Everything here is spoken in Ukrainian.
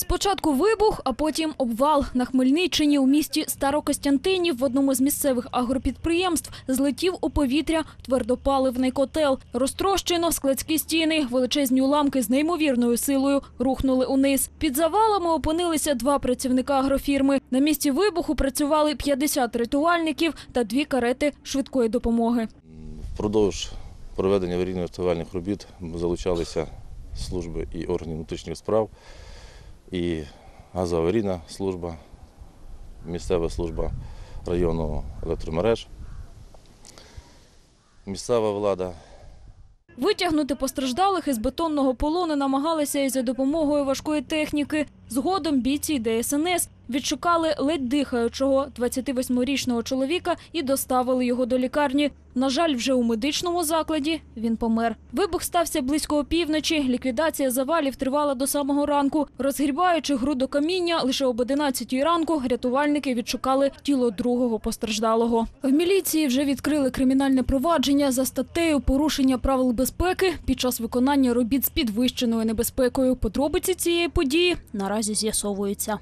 Спочатку вибух, а потім обвал на Хмельниччині у місті Старокостянтинів в одному з місцевих агропідприємств злетів у повітря твердопаливний котел. Розтрощено складські стіни, величезні уламки з неймовірною силою рухнули униз. Під завалами опинилися два працівника агрофірми. На місці вибуху працювали 50 рятувальників та дві карети швидкої допомоги. Впродовж проведення аварійно-рятувальних робіт залучалися служби і органів внутрішніх справ, і газоаварійна служба, місцева служба району електромереж, місцева влада. Витягнути постраждалих із бетонного полону намагалися і за допомогою важкої техніки. Згодом бійці ДСНС відшукали ледь дихаючого 28-річного чоловіка і доставили його до лікарні. На жаль, вже у медичному закладі він помер. Вибух стався близько опівночі. Ліквідація завалів тривала до самого ранку. Розгрібаючи груду каміння, лише об 11 ранку рятувальники відшукали тіло другого постраждалого. В міліції вже відкрили кримінальне провадження за статтею порушення правил безпеки під час виконання робіт з підвищеною небезпекою. Подробиці цієї події наразі з'ясовуються.